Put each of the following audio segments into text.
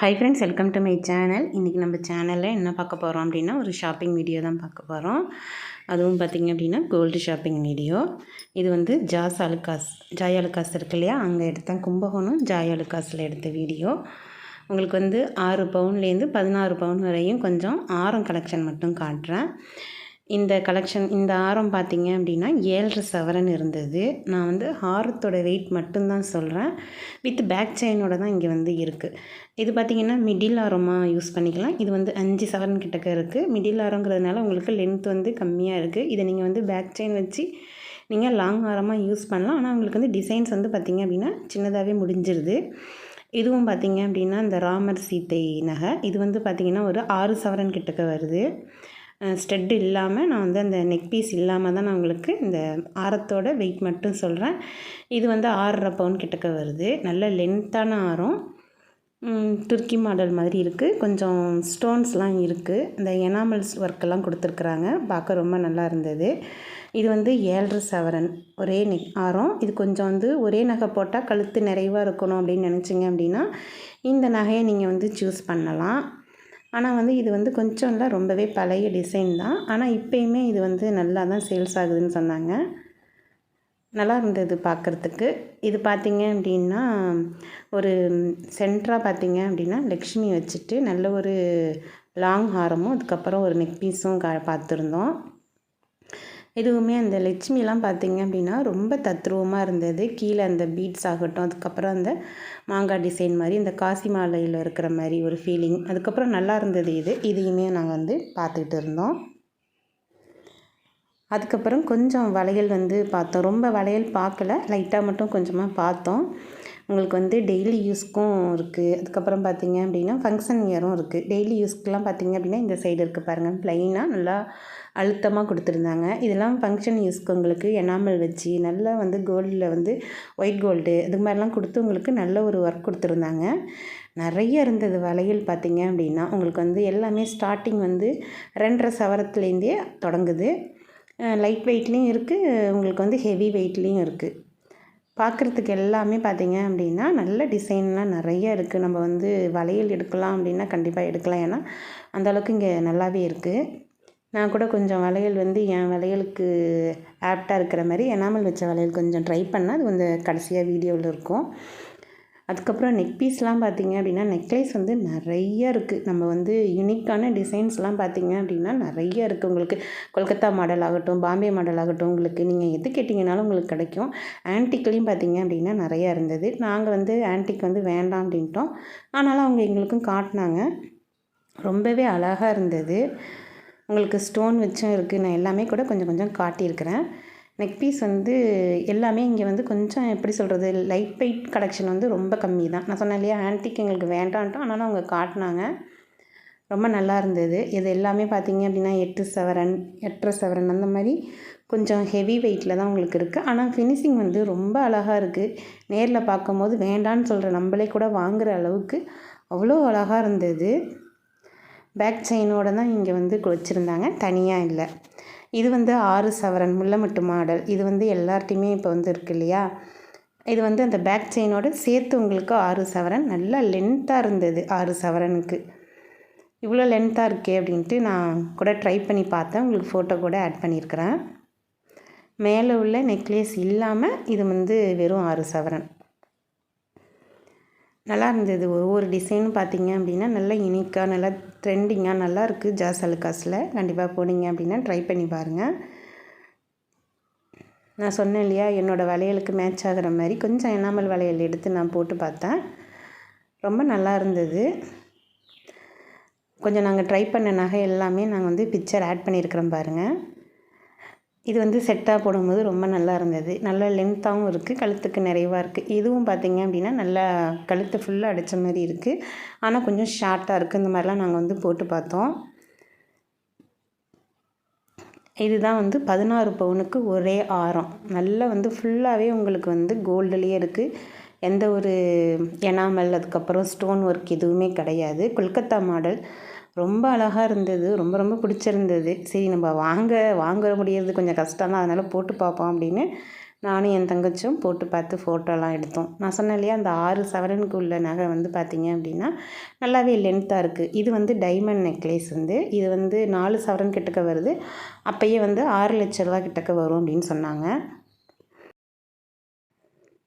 Hi friends welcome to my channel இன்றைக்கி நம்ம சேனலில் என்ன பார்க்க போகிறோம் அப்படின்னா ஒரு ஷாப்பிங் வீடியோ தான் பார்க்க போகிறோம் அதுவும் பார்த்திங்க அப்படின்னா கோல்டு ஷாப்பிங் வீடியோ இது வந்து ஜாஸ் அலுக்காஸ் ஜாய் அலுக்காஸ் இருக்கு இல்லையா? அங்கே எடுத்தேன் கும்பகோணம் ஜாய் அலுக்காஸில் எடுத்த வீடியோ உங்களுக்கு வந்து ஆறு பவுன்லேருந்து பதினாறு பவுன் வரையும் கொஞ்சம் ஆரம் கலெக்ஷன் மட்டும் காட்டுறேன். இந்த கலெக்ஷன் இந்த ஆரம் பார்த்தீங்க அப்படின்னா ஏழரை சவரன் இருந்தது. நான் வந்து ஆரத்தோட வெயிட் மட்டும்தான் சொல்கிறேன் வித் பேக் செயினோட தான் இங்கே வந்து இருக்குது இது பார்த்திங்கன்னா மிடில் ஆரமாக யூஸ் பண்ணிக்கலாம். இது வந்து அஞ்சு சவரன் கிட்டக்க இருக்குது மிடில் ஆரங்கிறதுனால உங்களுக்கு லென்த் வந்து கம்மியாக இருக்குது இதை நீங்கள் வந்து பேக் செயின் வச்சு நீங்கள் லாங் ஆரமாக யூஸ் பண்ணலாம். ஆனால் உங்களுக்கு வந்து டிசைன்ஸ் வந்து பார்த்திங்க அப்படின்னா சின்னதாகவே முடிஞ்சிருது. இதுவும் பார்த்திங்க அப்படின்னா இந்த ராமர் சீத்தை நகை. இது வந்து பார்த்திங்கன்னா ஒரு ஆறு சவரன் கிட்டக்க வருது. ஸ்டெட் இல்லாமல் நான் வந்து அந்த நெக் பீஸ் இல்லாமல் தான் நான் உங்களுக்கு இந்த ஆரத்தோட வெயிட் மட்டும் சொல்கிறேன் இது வந்து ஆறரை பவுன் கிட்டக்க வருது. நல்ல லென்த்தான ஆரம். துருக்கி மாடல் மாதிரி இருக்குது கொஞ்சம் ஸ்டோன்ஸ்லாம் இருக்குது இந்த எனாமல்ஸ் ஒர்க்கெல்லாம் கொடுத்துருக்குறாங்க. பார்க்க ரொம்ப நல்லா இருந்தது. இது வந்து ஏழரை சவரன். ஒரே நெக் ஆரம். இது கொஞ்சம் வந்து ஒரே நகை போட்டால் கழுத்து நிறைவாக இருக்கணும் அப்படின்னு நினச்சிங்க அப்படின்னா இந்த நகையை நீங்கள் வந்து சூஸ் பண்ணலாம். ஆனால் வந்து இது வந்து கொஞ்சம் இல்லை ரொம்பவே பழைய டிசைன் தான். ஆனால் இப்போயுமே இது வந்து நல்லா தான் சேல்ஸ் ஆகுதுன்னு சொன்னாங்க. நல்லா இருந்தது பார்க்குறதுக்கு இது பார்த்திங்க அப்படின்னா ஒரு சென்ட்ராக பார்த்திங்க அப்படின்னா லக்ஷ்மி வச்சுட்டு நல்ல ஒரு லாங் ஹாரமும் அதுக்கப்புறம் ஒரு நெக் பீஸும் கா பார்த்துருந்தோம் எதுவுமே அந்த லட்சுமிலாம் பார்த்திங்க அப்படின்னா ரொம்ப தத்ரூபமாக இருந்தது. கீழே அந்த பீட்ஸ் ஆகட்டும் அதுக்கப்புறம் அந்த மாங்காய் டிசைன் மாதிரி இந்த காசி மாலையில் இருக்கிற மாதிரி ஒரு ஃபீலிங் அதுக்கப்புறம் நல்லா இருந்தது இது. இதையுமே நாங்கள் வந்து பார்த்துக்கிட்டு இருந்தோம். அதுக்கப்புறம் கொஞ்சம் வளையல் வந்து பார்த்தோம். ரொம்ப வளையல் பார்க்கல. லைட்டாக மட்டும் கொஞ்சமாக பார்த்தோம். உங்களுக்கு வந்து டெய்லி யூஸ்க்கும் இருக்குது அதுக்கப்புறம் பார்த்திங்க அப்படின்னா ஃபங்க்ஷன் இயரும் இருக்குது டெய்லி யூஸ்க்கெலாம் பார்த்திங்க அப்படின்னா இந்த சைடு இருக்குது பாருங்கள் ப்ளைனாக நல்லா அழுத்தமாக கொடுத்துருந்தாங்க. இதெல்லாம் ஃபங்க்ஷன் யூஸ்க்கு உங்களுக்கு எனாமல் வச்சு நல்லா வந்து கோல்டில் வந்து ஒயிட் கோல்டு இது மாதிரிலாம் கொடுத்து உங்களுக்கு நல்ல ஒரு ஒர்க் கொடுத்துருந்தாங்க. நிறைய இருந்தது வளையல் பார்த்திங்க அப்படின்னா உங்களுக்கு வந்து எல்லாமே ஸ்டார்டிங் வந்து ரெண்டரை சவரத்துலேருந்தே தொடங்குது. லைட் வெயிட்லேயும் இருக்குது உங்களுக்கு வந்து ஹெவி வெயிட்லேயும் இருக்குது பார்க்குறதுக்கு எல்லாமே பார்த்திங்க அப்படின்னா நல்ல டிசைன்லாம் நிறைய இருக்குது நம்ம வந்து வளையல் எடுக்கலாம் அப்படின்னா கண்டிப்பாக எடுக்கலாம். ஏன்னா அந்தளவுக்கு இங்கே நல்லாவே இருக்குது நான் கூட கொஞ்சம் வளையல் வந்து என் வளையலுக்கு ஆப்டாக இருக்கிற மாதிரி எனாமல் வச்ச வளையல் கொஞ்சம் ட்ரை பண்ணேன் அது வந்து கடைசியாக வீடியோவில் இருக்கும். அதுக்கப்புறம் நெக் பீஸ்லாம் பார்த்திங்க அப்படின்னா நெக்லைஸ் வந்து நிறைய இருக்குது நம்ம வந்து யூனிக்கான டிசைன்ஸ்லாம் பார்த்திங்க அப்படின்னா நிறைய இருக்குது உங்களுக்கு. கொல்கத்தா மாடல் ஆகட்டும் பாம்பே மாடல் ஆகட்டும் உங்களுக்கு நீங்கள் எது கேட்டிங்கனாலும் உங்களுக்கு கிடைக்கும். ஆன்டிக்லேயும் பார்த்திங்க அப்படின்னா நிறையா இருந்தது. நாங்கள் வந்து ஆன்டிக் வந்து வேண்டாம் அப்படின்ட்டோம். ஆனாலும் அவங்க எங்களுக்கும் காட்டினாங்க. ரொம்பவே அழகாக இருந்தது. உங்களுக்கு ஸ்டோன் வச்சும் இருக்குது நான் எல்லாமே கூட கொஞ்சம் கொஞ்சம் காட்டியிருக்கிறேன். நெக் பீஸ் வந்து எல்லாமே இங்கே வந்து கொஞ்சம் எப்படி சொல்கிறது லைட் வெயிட் கலெக்ஷன் வந்து ரொம்ப கம்மி தான் நான் சொன்னேன் இல்லையா ஆன்டிக் எங்களுக்கு வேண்டான்ட்டோம் ஆனாலும் அவங்க காட்டினாங்க. ரொம்ப நல்லா இருந்தது. இது எல்லாமே பார்த்தீங்க அப்படின்னா எட்டு சவரன் எட்டரை சவரன் அந்த மாதிரி கொஞ்சம் ஹெவி வெயிட்டில் தான் உங்களுக்கு இருக்குது ஆனால் ஃபினிஷிங் வந்து ரொம்ப அழகாக இருக்குது நேரில் பார்க்கும்போது வேண்டான்னு சொல்கிற நம்மளே கூட வாங்குகிற அளவுக்கு அவ்வளோ அழகாக இருந்தது. பேக் செயினோடு தான் இங்கே வந்து வச்சுருந்தாங்க. தனியாக இல்லை. இது வந்து ஆறு சவரன் முள்ளமட்டு மாடல். இது வந்து எல்லார்ட்டையுமே இப்போ வந்து இருக்கு இல்லையா? இது வந்து அந்த பேக் செயினோட சேர்த்து உங்களுக்கு ஆறு சவரன். நல்லா லென்த்தாக இருந்தது ஆறு சவரனுக்கு. இவ்வளோ லென்த்தாக இருக்கே அப்படின்ட்டு நான் கூட ட்ரை பண்ணி பார்த்தேன். உங்களுக்கு ஃபோட்டோ கூட ஆட் பண்ணியிருக்கிறேன். மேலே உள்ள நெக்லஸ் இல்லாமல் இது வந்து வெறும் ஆறு சவரன். நல்லா இருந்தது. ஒவ்வொரு டிசைனும் பார்த்தீங்க அப்படின்னா நல்லா யூனிக்காக நல்லா ட்ரெண்டிங்காக நல்லாயிருக்கு ஜாஸ் அலுக்காஸில் கண்டிப்பாக போனீங்க அப்படின்னா ட்ரை பண்ணி பாருங்கள் நான் சொன்னேன் இல்லையா என்னோடய வளையலுக்கு மேட்ச் ஆகிற மாதிரி கொஞ்சம் எனாமல் வளையல் எடுத்து நான் போட்டு பார்த்தேன். ரொம்ப நல்லா இருந்தது. கொஞ்சம் நாங்கள் ட்ரை பண்ண நகை எல்லாமே நாங்கள் வந்து பிக்சர் ஆட் பண்ணியிருக்கிறோம் பாருங்கள் இது வந்து செட்டாக போடும்போது ரொம்ப நல்லா இருந்தது. நல்ல லென்த்தாகவும் இருக்குது கழுத்துக்கு நிறைவாக இருக்குது இதுவும் பார்த்திங்க அப்படின்னா நல்லா கழுத்து ஃபுல்லாக அடித்த மாதிரி இருக்குது ஆனால் கொஞ்சம் ஷார்ட்டாக இருக்குது இந்த மாதிரிலாம் நாங்கள் வந்து போட்டு பார்த்தோம். இதுதான் வந்து பதினாறு பவுனுக்கு ஒரே ஆரம். நல்லா வந்து ஃபுல்லாகவே உங்களுக்கு வந்து கோல்டுலேயே இருக்குது எந்த ஒரு எனாமல் அதுக்கப்புறம் ஸ்டோன் ஒர்க் எதுவுமே கிடையாது. கொல்கத்தா மாடல் ரொம்ப அழகாக இருந்தது. ரொம்ப ரொம்ப பிடிச்சிருந்தது. சரி நம்ம வாங்க வாங்க முடியறது கொஞ்சம் கஷ்டம் தான் அதனால் போட்டு பார்ப்போம் அப்படின்னு நானும் என் தங்கச்சும் போட்டு பார்த்து ஃபோட்டோலாம் எடுத்தோம். நான் சொன்னேன் இல்லையா அந்த ஆறு சவரனுக்கு உள்ள நகை வந்து பார்த்திங்க அப்படின்னா நல்லாவே லென்த்தாக இருக்குது இது வந்து டைமண்ட் நெக்லேஸ் வந்து. இது வந்து நாலு சவரன் கிட்டக்க வருது. அப்போயே வந்து ஆறு லட்ச ரூபா கிட்டக்க வரும் அப்படின்னு சொன்னாங்க.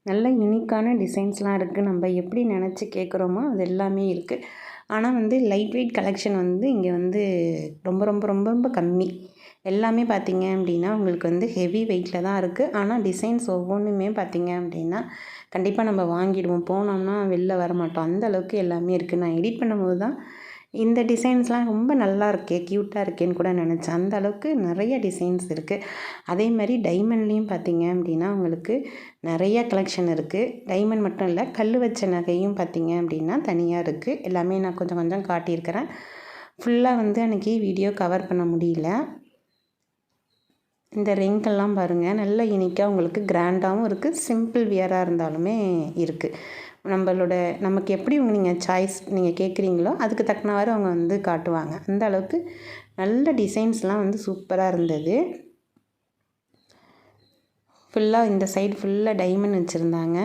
நல்ல யூனிக்கான டிசைன்ஸ்லாம் இருக்குது நம்ம எப்படி நினச்சி கேட்குறோமோ அது எல்லாமே இருக்குது ஆனால் வந்து லைட் வெயிட் கலெக்ஷன் வந்து இங்கே வந்து ரொம்ப ரொம்ப ரொம்ப ரொம்ப கம்மி. எல்லாமே பார்த்திங்க அப்படின்னா உங்களுக்கு வந்து ஹெவி வெயிட்டில் தான் இருக்குது ஆனால் டிசைன்ஸ் ஒவ்வொன்றுமே பார்த்திங்க அப்படின்னா கண்டிப்பாக நம்ம வாங்கிடுவோம். போனோம்னா வெளில வர மாட்டோம் அந்த அளவுக்கு எல்லாமே இருக்குது நான் எடிட் பண்ணும்போது தான் இந்த டிசைன்ஸ்லாம் ரொம்ப நல்லா இருக்கே க்யூட்டாக இருக்கேன்னு கூட நினச்சேன். அந்த அளவுக்கு நிறைய டிசைன்ஸ் இருக்குது அதே மாதிரி டைமண்ட்லேயும் பார்த்தீங்க அப்படின்னா உங்களுக்கு நிறைய கலெக்ஷன் இருக்குது டைமண்ட் மட்டும் இல்லை கல் வச்ச நகையும் பார்த்தீங்க அப்படின்னா தனியாக இருக்குது எல்லாமே நான் கொஞ்சம் கொஞ்சம் காட்டியிருக்கிறேன். ஃபுல்லாக வந்து அன்றைக்கி வீடியோ கவர் பண்ண முடியல. இந்த ரிங்கெல்லாம் பாருங்கள் நல்ல யூனிக்காக உங்களுக்கு கிராண்டாகவும் இருக்குது சிம்பிள் வியராக இருந்தாலுமே இருக்குது நம்மளோட நமக்கு எப்படி நீங்கள் சாய்ஸ் நீங்கள் கேட்குறீங்களோ அதுக்கு தக்கனவாறு அவங்க வந்து காட்டுவாங்க. அந்த அளவுக்கு நல்ல டிசைன்ஸ்லாம் வந்து சூப்பராக இருந்தது. ஃபுல்லாக இந்த சைடு ஃபுல்லாக டைமண்ட் வச்சுருந்தாங்க.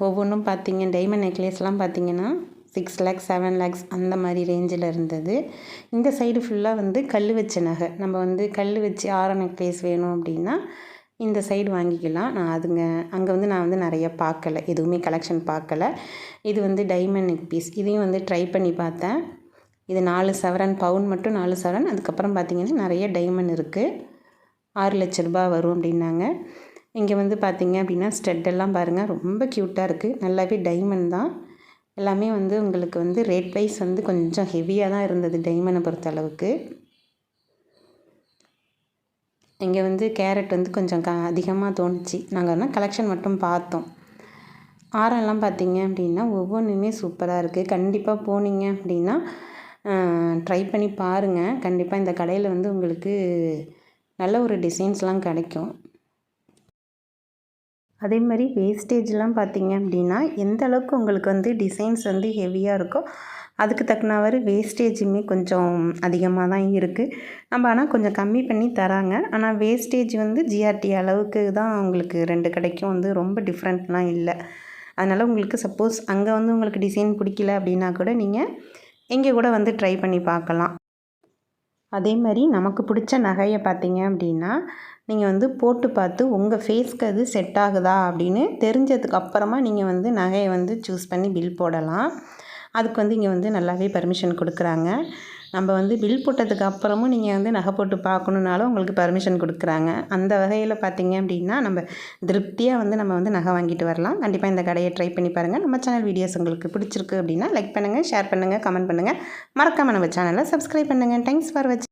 ஒவ்வொன்றும் பார்த்தீங்க டைமண்ட் நெக்லேஸ்லாம் பார்த்தீங்கன்னா சிக்ஸ் லேக்ஸ் செவன் லேக்ஸ் அந்த மாதிரி ரேஞ்சில் இருந்தது. இந்த சைடு ஃபுல்லாக வந்து கல் வச்ச நகை. நம்ம வந்து கல் வச்சு ஆர நெக்லேஸ் வேணும் அப்படின்னா இந்த சைடு வாங்கிக்கலாம். நான் அதுங்க அங்கே வந்து நான் வந்து நிறைய பார்க்கல. எதுவுமே கலெக்ஷன் பார்க்கல. இது வந்து டைமண்ட் நெக் பீஸ் இதையும் வந்து ட்ரை பண்ணி பார்த்தேன். இது நாலு சவரன் பவுன் மட்டும் நாலு சவரன் அதுக்கப்புறம் பார்த்திங்கன்னா நிறைய டைமண்ட் இருக்குது ஆறு லட்ச ரூபா வரும் அப்படின்னாங்க. இங்கே வந்து பார்த்திங்க அப்படின்னா ஸ்டெட்டெல்லாம் பாருங்கள் ரொம்ப க்யூட்டாக இருக்குது நல்லாவே டைமண்ட் தான். எல்லாமே வந்து உங்களுக்கு வந்து ரேட் வைஸ் வந்து கொஞ்சம் ஹெவியாக தான் இருந்தது டைமண்டை பொறுத்த அளவுக்கு. இங்கே வந்து கேரட் வந்து கொஞ்சம் க அதிகமாக தோணுச்சு. நாங்கள் வந்து கலெக்ஷன் மட்டும் பார்த்தோம். ஆரம்லாம் பார்த்தீங்க அப்படின்னா ஒவ்வொன்றுமே சூப்பராக இருக்குது கண்டிப்பாக போனீங்க அப்படின்னா ட்ரை பண்ணி பாருங்கள் கண்டிப்பாக இந்த கடையில் வந்து உங்களுக்கு நல்ல ஒரு டிசைன்ஸ்லாம் கிடைக்கும். அதே மாதிரி வேஸ்டேஜ்லாம் பார்த்தீங்க அப்படின்னா எந்த அளவுக்கு உங்களுக்கு வந்து டிசைன்ஸ் வந்து ஹெவியாக இருக்கோ அதுக்கு தக்கனவாறு வேஸ்டேஜுமே கொஞ்சம் அதிகமாக தான் இருக்குது நம்ம ஆனால் கொஞ்சம் கம்மி பண்ணி தராங்க. ஆனால் வேஸ்டேஜ் வந்து ஜிஆர்டி அளவுக்கு தான் உங்களுக்கு ரெண்டு கடைக்கும் வந்து ரொம்ப டிஃப்ரெண்ட்லாம் இல்லை. அதனால் உங்களுக்கு சப்போஸ் அங்கே வந்து உங்களுக்கு டிசைன் பிடிக்கல அப்படின்னா கூட நீங்கள் இங்கே கூட வந்து ட்ரை பண்ணி பார்க்கலாம். அதே மாதிரி நமக்கு பிடிச்ச நகையை பார்த்தீங்க அப்படின்னா நீங்கள் வந்து போட்டு பார்த்து உங்கள் ஃபேஸ்க்கு அது செட் ஆகுதா அப்படின்னு தெரிஞ்சதுக்கு அப்புறமா நீங்கள் வந்து நகையை வந்து சூஸ் பண்ணி பில் போடலாம். அதுக்கு வந்து இங்கே வந்து நல்லாவே பர்மிஷன் கொடுக்குறாங்க. நம்ம வந்து பில் போட்டதுக்கு அப்புறமும் நீங்கள் வந்து நகை போட்டு பார்க்கணுன்னாலும் உங்களுக்கு பர்மிஷன் கொடுக்குறாங்க. அந்த வகையில் பார்த்தீங்க அப்படின்னா நம்ம திருப்தியாக வந்து நம்ம வந்து நகை வாங்கிட்டு வரலாம். கண்டிப்பாக இந்த கடையை ட்ரை பண்ணி பாருங்கள் நம்ம சேனல் வீடியோஸ் உங்களுக்கு பிடிச்சிருக்கு அப்படின்னா லைக் பண்ணுங்கள் ஷேர் பண்ணுங்கள் கமெண்ட் பண்ணுங்கள் மறக்காமல் நம்ம சேனலை சப்ஸ்கிரைப் பண்ணுங்கள் தேங்க்ஸ் ஃபார் வச்சு